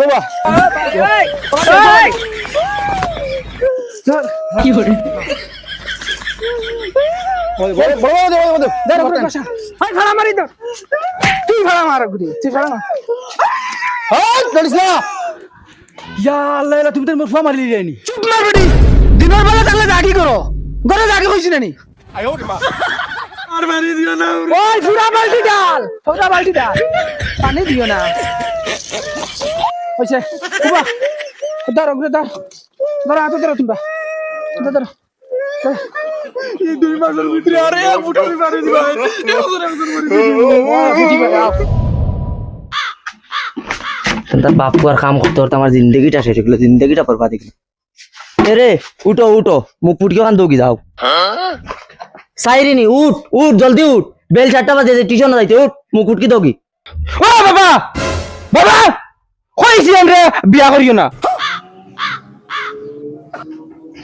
বাবা। না। আল্লাহ আল্লাহ, তুমি তো ফুয়া মারি যায়নি চুপ মার বেটি দিনের বেলা তাহলে জাগি করো। ঘরে জাগি কইছি আর মারি দিও না ওই ফুরা বালতি ডাল। ফুরা বালতি ডাল। পানি দিও না। হইছে কুবা ধর ওগুলো ধর ধর হাতে ধরো তোমরা ধর ধর দুই মাসের ভিতরে আরে ফুটানি মারি দিবা। তার বাপু আর কাম করতে করতে আমার জিন্দগিটা শেষ হয়ে গেলো জিন্দগিটা বরবাদ হয়ে গেলো রে উঠো উঠো মুখ পুটকে ওখান দৌকি যাও। সাইরিনি উঠ উঠ জলদি উঠ। বেল চারটা বাজে টিউশন যাইতে উঠ মুখ উঠকি দৌকি ও বাবা! বাবা! কইছি আমরা বিয়া করিও না।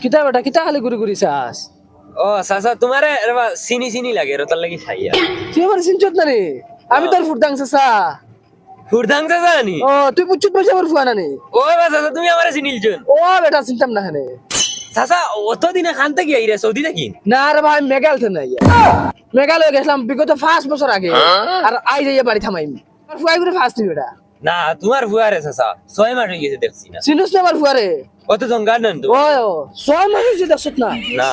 কিতা বেটা কিতা খালি ঘুরি ঘুরি চাস? ও সাসা তোমারে চিনি চিনি লাগে রতার লাগি খাইয়া তুই আমার সিনচত না রে আমি তোর ফুরদাং চাচা। ফুরদাং সাসা নি ও তুই পুচুত পয়সা আমার ফুয়া না নে ও বা সাসা তুমি আমারে চিনিলছুন ও বেটা চিন্তাম না খানে। সাসা অত দিনে খান থেকে আইরে সৌদি নাকি না রে ভাই মেঘাল তো নাই মেঘালয় গেছিলাম বিগত পাঁচ বছর আগে। আর আই যাইয়া বাড়ি থামাইম। আর ফুয়াই করে ফার্স্ট বেটা। না তোমার ফুয়ারে সাসা ছয় মাস হয়ে গেছে দেখছি না। চিনুস না আমার ফুয়ারে? অত জঙ্গার নেন তো ও ছয় মাস হয়েছে দেখছত না। না।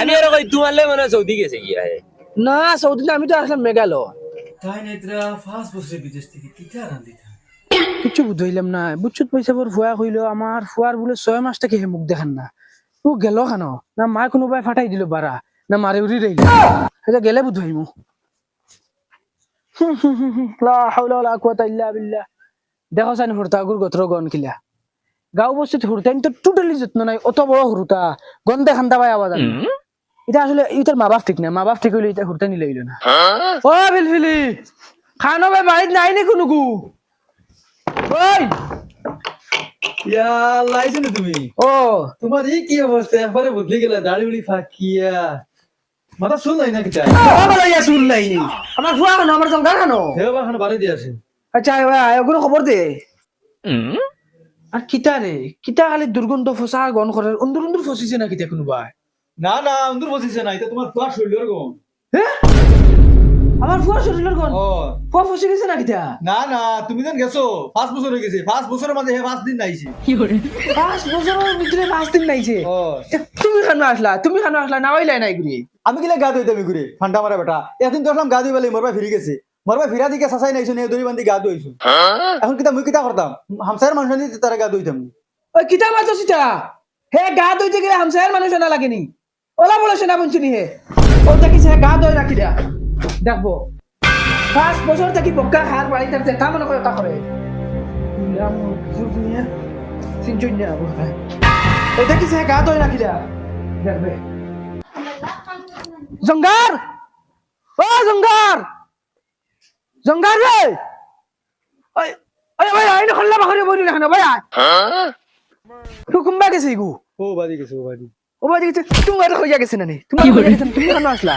আমি আর কই তোমার লে মনে সৌদি গেছে গিয়া হে না সৌদি না আমি তো আসলাম মেঘালয়। তাই নেত্রা ফার্স্ট বছরে বিদেশ থেকে কিতা রান্ধিতা কিছু বুঝাইলাম না বুঝছত পয়সা বোর ফুয়া কইলো আমার ফুয়ার বলে ছয় মাস থেকে হে মুখ দেখান না। ও গেল কেন না মা কোনোবাই ফাটাই দিল বারা না মারে উড়ি রইল এটা গেলে বুঝাইমু লা হাওলা ওয়ালা কুওয়াতা ইল্লা বিল্লাহ দেখো সানি হুরতা গুর গত্র গন কিলা। গাঁও বস্তিত হুরতাইন তো টোটালি যত্ন নাই অত বড় হুরতা। গন্ধে খান্দা পাই আওয়াজ এটা আসলে ইতার মা বাপ ঠিক না মা বাপ ঠিক হইলে এটা হুরতা নিলে না। ও ফিলফিলি খানো ভাই বাড়িতে নাই নি কোনো গু? ওই ইয়া লাইছো না তুমি? ও। তোমার এই কি অবস্থা একবারে বদলে গেলা দাড়ি উড়ি ফাকিয়া। মাথা শুন নাই না কিতা ইয়া শুন নাই আমার ফুয়া খানো আমার জঙ্গা খানো হেও বা খান বাড়ি দিয়ে আছে আচ্ছা এগুলো খবর দে। আর কিতা রে কিতা খালি দুর্গন্ধ ফসা গন করে অন্দর অন্দর ফসিছে না কিতা কোনোবা না না অন্দর ফসিছে না এটা তোমার ফুয়া শরীরের গম আমার ফুয়া গন ও। ফুয়া ফসি গেছে না কিতা না না তুমি যেন গেছো পাঁচ বছর হয়ে গেছে পাঁচ বছরের মাঝে হে পাঁচ দিন নাইছে। পাঁচ বছরের ভিতরে পাঁচ দিন নাইছে? ও। তুমি খানো আসলা? তুমি খানো আসলা? নাওয়াইলাই নাই ঘুরি। আমি কিলে গা ধুইতে আমি ঘুরে ঠান্ডা মারা বেটা। এখন তো আসলাম গা ধুই বেলে মরবা ফিরে গেছে। মরবা ফিরা দিকে সাসাই নাইছো নে দড়ি বান্ধি গা ধুইছো। এখন কিতা মুই কিতা করতাম? হামসার মানুষ নি তারা গা ধুইতাম ওই কিতা মাতো সিতা হে গা দইতে গেলে হামসায়ের মানুষ না লাগেনি। ওলা বলে সেনা বঞ্চনি হে। ও দেখিছে হে গা দই রাখি দিয়া দেখব। পাঁচ বছর থাকি বক্কা হার বাড়ি থাকছে তা মনে করে তা করে দেখিছে গা রাখি দিয়া দেখবে জঙ্গার ও জঙ্গার জঙ্গার রে ওই ওই ভাই আইন খল্লা বাখরে বইনি রাখনা ভাই আয় তো কুম্বা গেছে গু? ও বাড়ি গেছে ও বাড়ি ও বাজে গেছে তুমি এটা হইয়া গেছে না নি তুমি কেন আসলা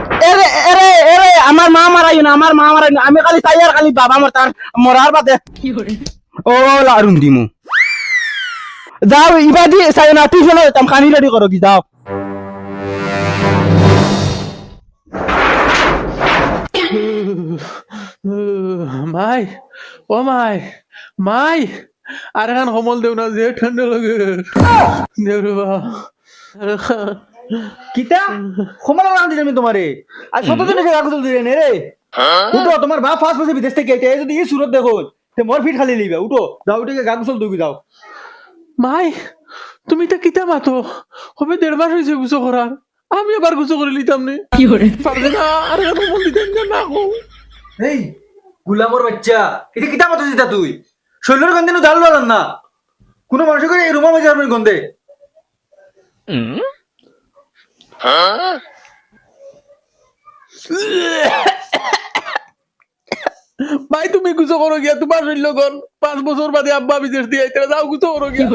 এরে এরে এরে আমার মা মারাই না আমার মা মারাই না। আমি খালি তাই আর খালি বাবা মর তার মরার বাদে ও লারুন দিমু যাও ইবাদি চাই না টিউশন হইতাম খানি রেডি করো কি যাও। মাই ও মাই মাই আর এখন সমল দেও না যে ঠান্ডা লাগে। দেও রে বা কিতা? সময় রাম দিলাম তোমারে। আজ কত দিন গা গুজল দিলে নে রে। উঠো তোমার বাপ বসে বিদেশ থেকে আইতে এই যদি এই সুরত দেখো তে মোর ফিট খালি লিবা উঠো যাও উঠে দুবি যাও। মাই তুমি তা কিতা মাতো? হবে দেড় মাস হয়েছে গুছো করার। আমি আবার গুছো করে লিতাম নে। পারবে না আর দিতেন না না গো। এই গুলামর বাচ্চা এটা কিতা মতো জিতা তুই? শৈলের গন্ধিনু দাল বাজান না। কোনো মানুষ করে এই রুমের মাঝে আপনি গন্ধে ভাই তুমি গুছো করো গিয়া তোমার শৈল্য গন পাঁচ বছর বাদে আব্বা বিদেশ দিয়ে আইতে যাও গুছো করো গিয়া।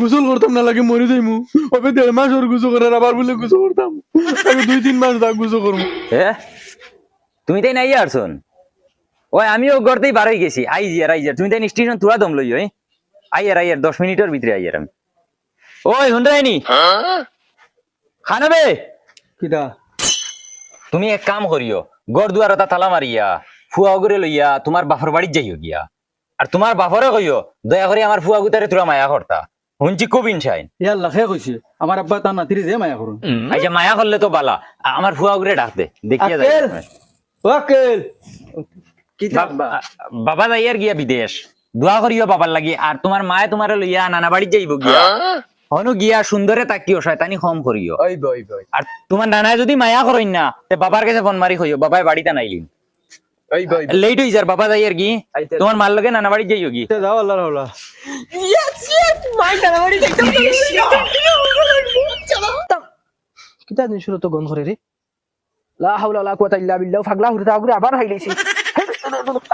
গোসল করতাম না লাগে মরে যাইমু। ওবে দেড় মাস ওর গুছো করার আবার বলে গুছো করতাম। আমি দুই তিন মাস দা গুছো করব এ তুমি তাই নাই আরছন ওই আমিও গড়তেই বার হয়ে গেছি। আই জিয়ার আই জিয়ার তুমি তাই স্টেশন তুলা দম লই ওই আইয়ার আইয়ার দশ মিনিটের ভিতরে আইয়ার আমি। ওই শুনরাইনি খানবে? কিটা? তুমি এক কাম করিও গড় দুয়ার এটা তালা মারিয়া ফুয়া করে লইয়া তোমার বাপর বাড়ির যাইও গিয়া। আর তোমার বাপরে কইও দয়া করে আমার ফুয়া গুতারে তোরা মায়া করতা। শুনছি খুব ইনসাইন ইয়াল্লা খেয়ে কইছে আমার আব্বা তার নাতিরে যে মায়া করুন আচ্ছা মায়া করলে তো বালা। আমার ফুয়া গুরে ডাক দে দেখিয়া যাই আকেল। বাবা যাইয়ার গিয়া বিদেশ দোয়া করিও বাবার লাগি আর তোমার মায়ে তোমার লইয়া নানা বাড়ি যাইব গিয়া হনু গিয়া সুন্দরে তাকিও শয়তানি কম করিও ওই বই বই আর তোমার নানায় যদি মায়া করইন না তে বাবার কাছে ফোন মারি কইও বাবাই বাড়িতে নাইলিন লেট হই যার বাবা যাইয়ার কি তোমার মার লগে নানা বাড়ি যাইও কি যাও আল্লাহ রাহুলা কিতা দিন শুরু তো গন করে রে লা হাওলা লা কুওয়াতা ইল্লা বিল্লাহ ফাগলা হুরতা ঘুরে আবার হাইলাইছি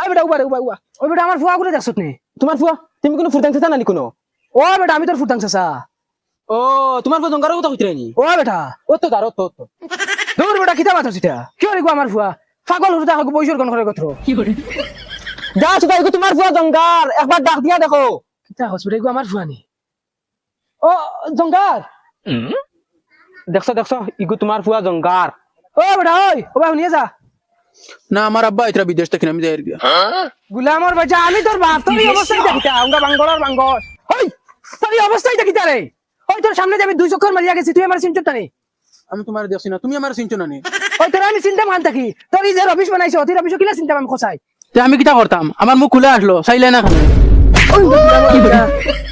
আই বেটা উবা রে উবা উবা। ওই বেটা আমার ফুয়া ঘুরে দেখছত নে? তোমার ফুয়া তুমি কোনো ফুরতাং চাচা নানি কোনো? ও বেটা আমি তোর ফুটাং চাচা। ও তোমার ফুয়া জঙ্গারও কথা কইতে ও বেটা। ও তো তার ও তো তো। দৌড় বেটা কিতা মাথা সিটা কি রে গো আমার ফুয়া পাগল হুরতা হাগু বইসর গন করে গত্র যা সুদা ইগো তোমার ফুয়া জঙ্গার একবার ডাক দিয়া দেখো। কিতা হসপিটাল গো আমার ফুয়া নি? ও জঙ্গার দেখছ দেখছ ইগো তোমার ফুয়া জঙ্গার ও বেটা ওই ও বা শুনিয়ে যা। না আমার আব্বা এটা বিদেশ থেকে আমি যাই হ্যাঁ গুলামর বাজা আমি তোর বাপ তোর অবস্থায় দেখিতা আমরা বাঙ্গলার বাঙ্গল হই তোর অবস্থায় দেখিতা রে। ওই তোর সামনে যে আমি দুই চক্কর মারিয়া গেছি তুই আমার চিন্তা নেই আমি তোমার দেখছি না তুমি আমার চিনছো না নি। ওই তোর আমি চিন্তা মান থাকি তোর এই যে রবিশ বানাইছো তুই অফিস কিলা চিন্তা আমি খসাই তে আমি কিটা করতাম? আমার মুখ খুলে আসলো চাইলে না খানে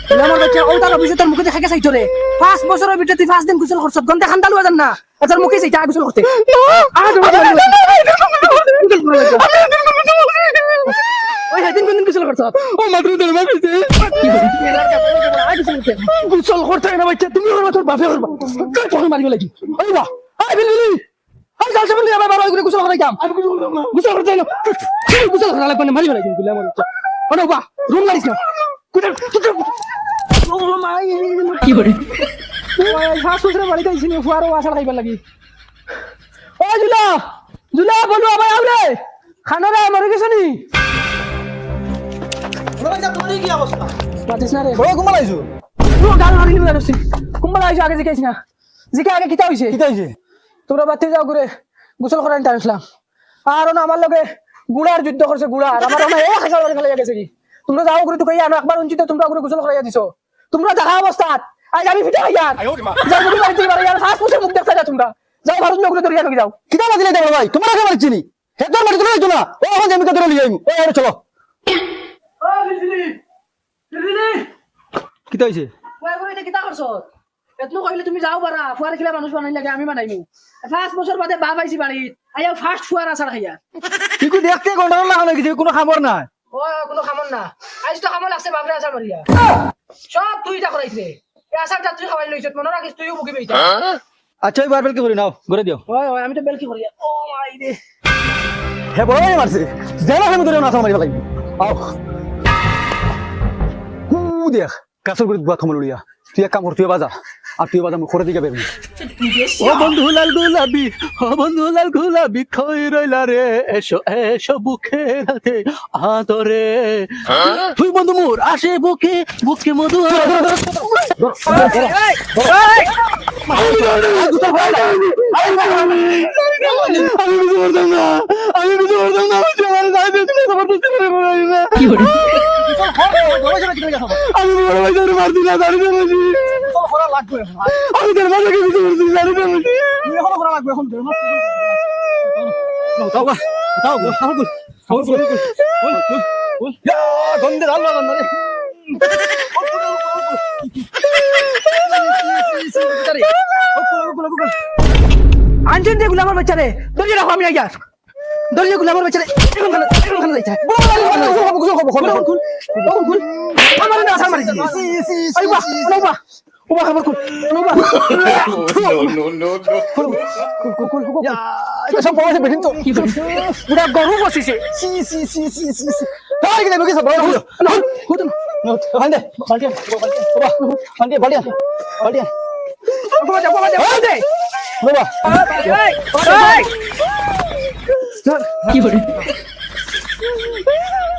গুলামর বাচ্চা ও তার রবিশ তোর মুখে দেখা চাইছো রে পাঁচ বছরের ভিতরে তুই পাঁচ দিন গুসল করছ গন্তে খান্ডা লুয়া না তোর মুখে চাইতা গুসল করতে তোর ওই হেদিন কোন দিন করছ ও মাত্র দেড় মাস হইছে গুসল করতে না বাচ্চা তুমি করবা তোর বাপে করবা কাই তোর মারিব লাগি ওই বা আই বিলি আই যাও সব নিয়ে বাবা ওই গুসল করে কাম আমি গুসল করতে না তুই করা লাগবে না মারিব লাগি গুলামর বাচ্চা ওনা বা রুম লাইছ না ও কি করে? ওই বাড়িতে আইছি নি আশা খাইবার লাগি। ও জুলা! জুলা বলু আবার আউরে খানারা মরে গেছ নি? পাতিস না রে। ও ঘুমা ও গাল মারি নিবে জানোস কুম্বালা আগে জিকাইছ না। জিকা আগে কিতা হইছে? কিটা হইছে? তোমরা বাতি যাও ঘুরে গোসল করার টাইম আর না আমার লগে গুড়ার যুদ্ধ করছে গুড়ার আমার না এক হাজার করে গেছে কি তোমরা যাও টুকাইয়া আনো একবার উঞ্চিত তোমরা ঘুরে গোসল করাইয়া দিছো। তোমরা দেখা অবস্থাত আজ আমি ফিটা যাও বাড়িতে বাড়ি আর ফাঁস ফুসের মুখ দেখতে যা তোমরা। যাও ভারত ধরিয়া নাকি যাও। কিটা বাজিলে দেখো ভাই? তোমার আগে মারছিনি হেতর মারি তুমি না ও এখন আমি কত যাইমু ও আরে চলো। কিটা হইছে করে এটা এতনো কইলে তুমি যাও পারা ফুয়ার খিলা মানুষ বানাই লাগে আমি বানাইমু। ফার্স্ট বছর বাদে বাপ আইছি বাড়িত আইয়া ফার্স্ট ফুয়ার আছাড় খাইয়া ইকু দেখতে গন্ডার লাগা নাকি কোনো খবর নাই? ও কোনো খামন না আজ তো খামন লাগছে বাপরে আচার মারিয়া সব তুই এটা করাইছে এই আচারটা তুই খাওয়াই লইছ মনে রাখিস তুইও বুকি পেইতা আচ্ছা এবার বেলকে করে নাও করে দিও ওই ওই আমি তো বেলকি করিয়া ও মাই রে হে বড় মারছে জানা আমি করে না মারি লাগবে। আও দেখ কাসর করে দুয়া খামল তুই এক কাম কর তুই বাজা আর তুই বাজা মুখ করে দিকে বেরবি। ও বন্ধু লাল গোলাপি ও বন্ধু লাল গোলাপি খই রইলা রে। এসো এসো বুকে রাতে আদরে। তুই বন্ধু মোর আসে বুকে বুকে মধু আমি কিছু করতাম না আমি কিছু করতাম না আমি আমার দাদি তুমি সবার বুঝতে পারে না আমি বড় ভাই ধরে না দাঁড়ি দেবছি আমি তোর মাথাকে কিছু করছি দাঁড়ি দেবছি তাও গা তাও গা খবর কর খবর কর ইয়া গন্ধে ডাল লাগা না রে আনছেন যে গুলামার বাচ্চারে দলিয়ে রাখো আমি আইয়া দলিয়ে গুলামার বাচ্চারে এখন খানা এখন খানা যাইছে আমার না আসার মারি দিলি আই বাহ আই বাহ ও বাহ খবর কুল ও বাহ এটা সব প্রবাসী বেঠিন তো পুরা গরু বসিছে সি সি সি সি সি সি তাই গেলে বকে সব বড় হলো হুদন হান্দে বালটি বাবা বালটি বালটি বালটি বাবা যা বাবা যা বাবা দে বাবা কি করে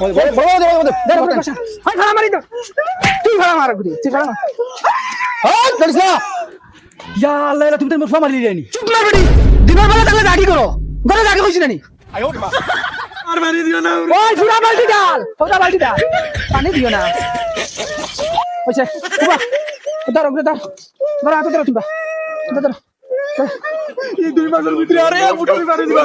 বড় বড় বড় দে বড় কষা হাই ফাড়া মারি দাও তুই ফাড়া মার গুদি তুই ফাড়া মার হ্যাঁ চলিস না। ইয়া আল্লাহ তুমি তো মুফা মারি দিলেনি চুপ না বেটি দিনের বেলা তাহলে দাগি করো। ঘরে দাগি কইছি নানি আর মারি দিও না ওই ফুরা বালতি ডাল ফুরা বালতি ডাল। পানি দিও না। হাতে এই দুই মাসের ভিতরে আরে ফুটা মারি দিবা।